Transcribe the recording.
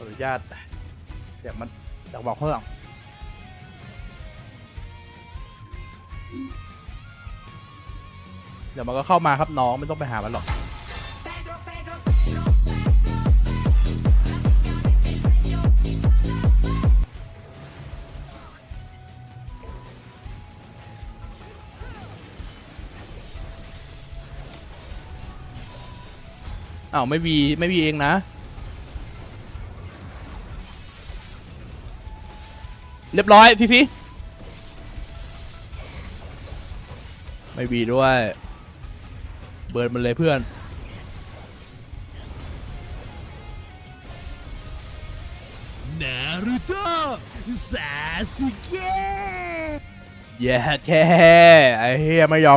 อนุญาตเสียงมันอยากบอกเพิ่มเดี๋ยวมันก็เข้ามาครับน้องไม่ต้องไปหามันหรอก อ้าวไม่วีไม่วีเองนะ เรียบร้อยฟิฟิไม่วีด้วย เบิร์นมันเลยเพื่อน นารูโตะซาสึเกะ แย่แค่ไอ้เฮียไม่ยอม